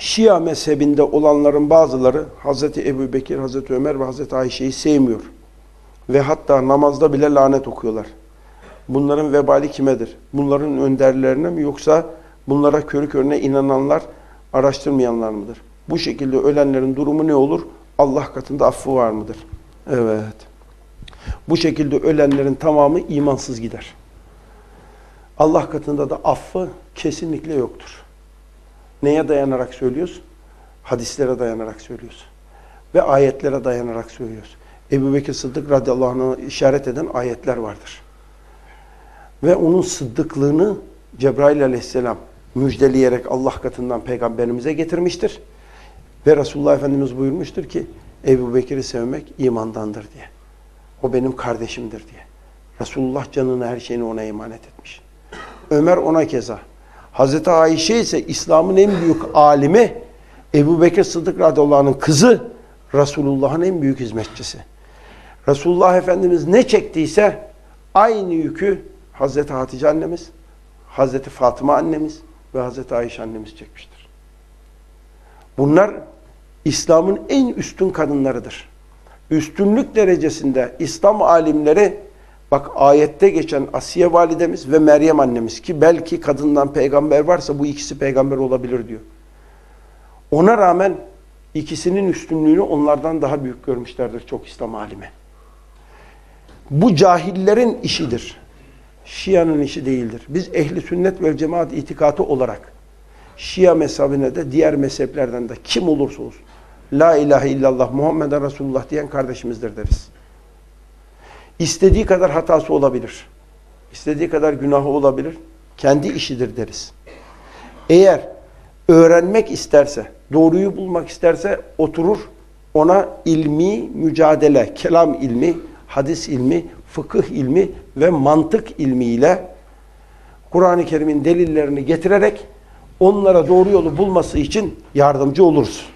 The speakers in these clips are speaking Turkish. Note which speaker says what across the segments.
Speaker 1: Şia mezhebinde olanların bazıları Hazreti Ebu Bekir, Hazreti Ömer ve Hazreti Ayşe'yi sevmiyor. Ve hatta namazda bile lanet okuyorlar. Bunların vebali kimedir? Bunların önderlerine mi yoksa bunlara körü körüne inananlar, araştırmayanlar mıdır? Bu şekilde ölenlerin durumu ne olur? Allah katında affı var mıdır? Evet. Bu şekilde ölenlerin tamamı imansız gider. Allah katında da affı kesinlikle yoktur. Neye dayanarak söylüyoruz? Hadislere dayanarak söylüyoruz. Ve ayetlere dayanarak söylüyoruz. Ebu Bekir Sıddık radıyallahu anh'a işaret eden ayetler vardır. Ve onun sıddıklığını Cebrail aleyhisselam müjdeleyerek Allah katından peygamberimize getirmiştir. Ve Resulullah Efendimiz buyurmuştur ki Ebu Bekir'i sevmek imandandır diye. O benim kardeşimdir diye. Resulullah canını her şeyini ona emanet etmiş. Ömer ona keza. Hazreti Ayşe ise İslam'ın en büyük alimi Ebu Bekir Sıddık radıyallahu kızı Resulullah'ın en büyük hizmetçisi. Resulullah Efendimiz ne çektiyse aynı yükü Hazreti Hatice annemiz, Hazreti Fatıma annemiz ve Hazreti Ayşe annemiz çekmiştir. Bunlar İslam'ın en üstün kadınlarıdır. Üstünlük derecesinde İslam alimleri bak ayette geçen Asiye validemiz ve Meryem annemiz ki belki kadından peygamber varsa bu ikisi peygamber olabilir diyor. Ona rağmen ikisinin üstünlüğünü onlardan daha büyük görmüşlerdir çok İslam alimi. Bu cahillerin işidir. Şia'nın işi değildir. Biz ehli sünnet ve cemaat itikatı olarak Şia mezhebine de diğer mezheplerden de kim olursa olsun La ilahe illallah Muhammeden Resulullah diyen kardeşimizdir deriz. İstediği kadar hatası olabilir. İstediği kadar günahı olabilir. Kendi işidir deriz. Eğer öğrenmek isterse, doğruyu bulmak isterse oturur ona ilmi mücadele, kelam ilmi, hadis ilmi, fıkıh ilmi ve mantık ilmiyle Kur'an-ı Kerim'in delillerini getirerek onlara doğru yolu bulması için yardımcı oluruz.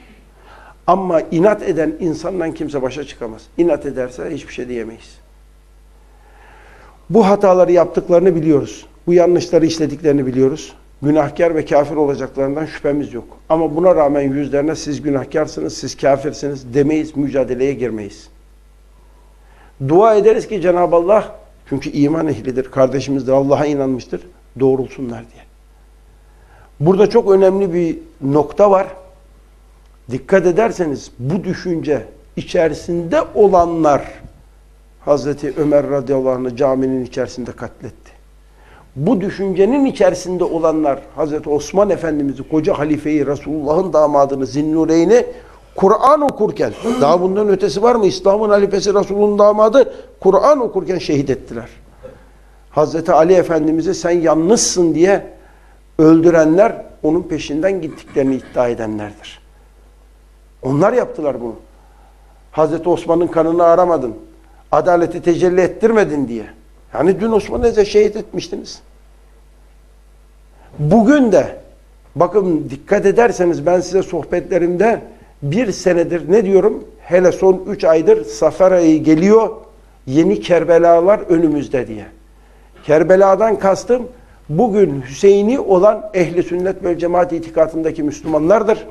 Speaker 1: Ama inat eden insandan kimse başa çıkamaz. İnat ederse hiçbir şey diyemeyiz. Bu hataları yaptıklarını biliyoruz. Bu yanlışları işlediklerini biliyoruz. Günahkar ve kafir olacaklarından şüphemiz yok. Ama buna rağmen yüzlerine siz günahkarsınız, siz kafirsiniz demeyiz, mücadeleye girmeyiz. Dua ederiz ki Cenab-ı Allah, çünkü iman ehlidir, kardeşimizdir, Allah'a inanmıştır, doğrulsunlar diye. Burada çok önemli bir nokta var. Dikkat ederseniz bu düşünce içerisinde olanlar Hazreti Ömer radıyallahu anh'ı caminin içerisinde katletti. Bu düşüncenin içerisinde olanlar Hazreti Osman Efendimiz'i, koca halifeyi, Resulullah'ın damadını, Zinnureyn'i Kur'an okurken, daha bundan ötesi var mı? İslam'ın halifesi Resul'ün damadı Kur'an okurken şehit ettiler. Hazreti Ali Efendimiz'i sen yalnızsın diye öldürenler onun peşinden gittiklerini iddia edenlerdir. Onlar yaptılar bunu. Hazreti Osman'ın kanını aramadın. Adaleti tecelli ettirmedin diye. Yani dün Osman'ı şehit etmiştiniz. Bugün de bakın dikkat ederseniz ben size sohbetlerimde bir senedir ne diyorum? Hele son üç aydır Safer ayı geliyor. Yeni Kerbelalar önümüzde diye. Kerbela'dan kastım bugün Hüseyin'i olan ehli sünnet ve cemaat itikatındaki Müslümanlardır.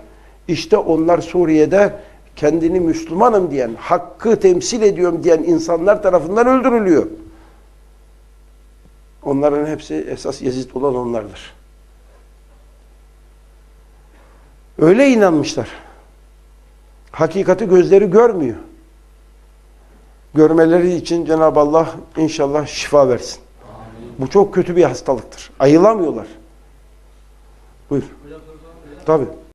Speaker 1: İşte onlar Suriye'de kendini Müslümanım diyen, hakkı temsil ediyorum diyen insanlar tarafından öldürülüyor. Onların hepsi esas Yezid olan onlardır. Öyle inanmışlar. Hakikati gözleri görmüyor. Görmeleri için Cenab-ı Allah inşallah şifa versin. Bu çok kötü bir hastalıktır. Ayılamıyorlar. Buyur. Tabii.